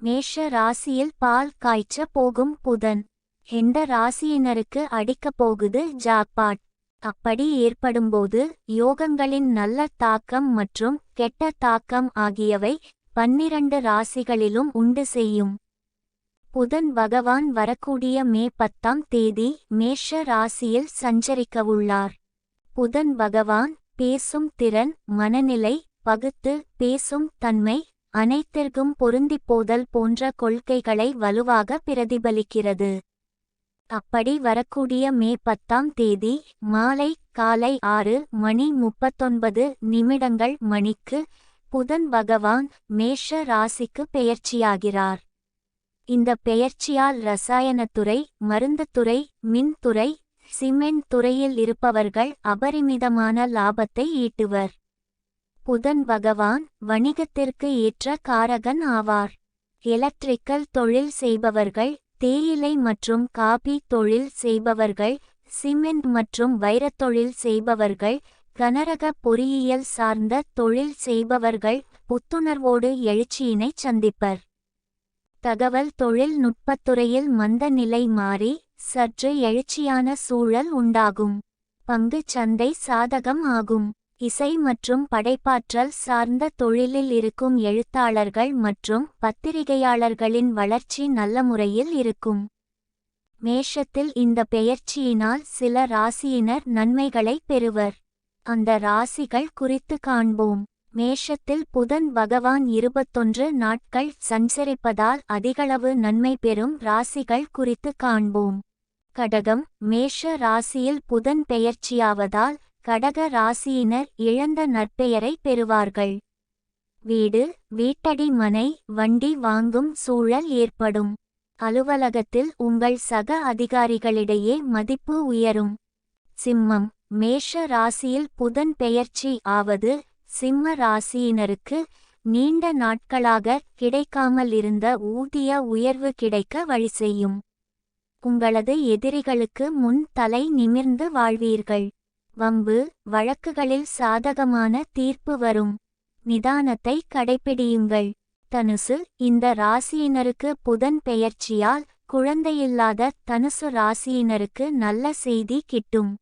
மேஷ ராசியில் பால் காய்ச்ச போகும் புதன். எந்த ராசியினருக்கு அடிக்கப் போகுது ஜாக்பாட்? அப்படி ஏற்படும்போது யோகங்களின் நல்ல தாக்கம் மற்றும் கெட்ட தாக்கம் ஆகியவை பன்னிரண்டு ராசிகளிலும் உண்டு செய்யும். புதன் பகவான் வரக்கூடிய மே பத்தாம் தேதி மேஷ ராசியில் சஞ்சரிக்கவுள்ளார். புதன் பகவான் பேசும் திறன் மனநிலை பகுத்து பேசும் தன்மை அனைத்திற்கும் பொருந்திப் போதல் போன்ற கொள்கைகளை வலுவாக பிரதிபலிக்கிறது. அப்படி வரக்கூடிய மே பத்தாம் தேதி மாலை காலை ஆறு மணி முப்பத்தொன்பது நிமிடங்கள் மணிக்கு புதன் பகவான் மேஷ ராசிக்கு பெயர்ச்சியாகிறார். இந்த பெயர்ச்சியால் ரசாயனத்துறை மருந்துத்துறை மின்துறை சிமெண்ட் துறையில் இருப்பவர்கள் அபரிமிதமான லாபத்தை ஈட்டுவர். புதன் பகவான் வணிகத்திற்கு ஏற்ற காரகன் ஆவார். எலக்ட்ரிக்கல் தொழில் செய்பவர்கள் தேயிலை மற்றும் காபி தொழில் செய்பவர்கள் சிமெண்ட் மற்றும் வைரத்தொழில் செய்பவர்கள் கனரக பொறியியல் சார்ந்த தொழில் செய்பவர்கள் புத்துணர்வோடு எழுச்சியினை சந்திப்பர். தகவல் தொழில் நுட்பத்துறையில் மந்த நிலை மாறி சற்று எழுச்சியான சூழல் உண்டாகும். பங்குச் சந்தை சாதகம் ஆகும். இசை மற்றும் படைப்பாற்றல் சார்ந்த தொழிலில் இருக்கும் எழுத்தாளர்கள் மற்றும் பத்திரிகையாளர்களின் வளர்ச்சி நல்ல முறையில் இருக்கும். மேஷத்தில் இந்த பெயர்ச்சியினால் சில ராசியினர் நன்மைகளை பெறுவர். அந்த ராசிகள் குறித்து காண்போம். மேஷத்தில் புதன் பகவான் இருபத்தொன்று நாட்கள் சஞ்சரிப்பதால் அதிகளவு நன்மை பெறும் ராசிகள் குறித்து காண்போம். கடகம் மேஷ ராசியில் புதன் பெயர்ச்சியாவதால் கடக ராசியினர் இழந்த நற்பெயரை பெறுவார்கள். வீடு வீட்டடி மனை வண்டி வாங்கும் சூழல் ஏற்படும். அலுவலகத்தில் உங்கள் சக அதிகாரிகளிடையே மதிப்பு உயரும். சிம்மம் மேஷ ராசியில் புதன் பெயர்ச்சி ஆவது சிம்ம ராசியினருக்கு நீண்ட நாட்களாக கிடைக்காமல் இருந்த ஊதிய உயர்வு கிடைக்க வழி செய்யும். உங்களது எதிரிகளுக்கு முன் தலை நிமிர்ந்து வாழ்வீர்கள். வம்பு வழக்குகளில் சாதகமான தீர்ப்பு வரும். நிதானத்தை கடைப்பிடியுங்கள். தனுசு இந்த ராசியினருக்கு புதன் பெயர்ச்சியால் குழந்தையில்லாத தனுசு ராசியினருக்கு நல்ல செய்தி கிட்டும்.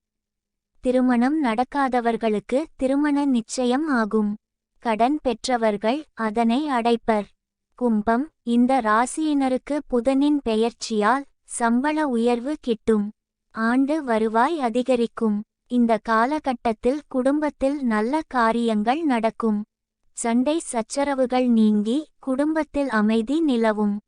திருமணம் நடக்காதவர்களுக்கு திருமண நிச்சயம் ஆகும். கடன் பெற்றவர்கள் அதனை அடைப்பர். கும்பம் இந்த ராசியினருக்கு புதனின் பெயர்ச்சியால் சம்பள உயர்வு கிட்டும். ஆண்டு வருவாய் அதிகரிக்கும். இந்த காலகட்டத்தில் குடும்பத்தில் நல்ல காரியங்கள் நடக்கும். சண்டை சச்சரவுகள் நீங்கி குடும்பத்தில் அமைதி நிலவும்.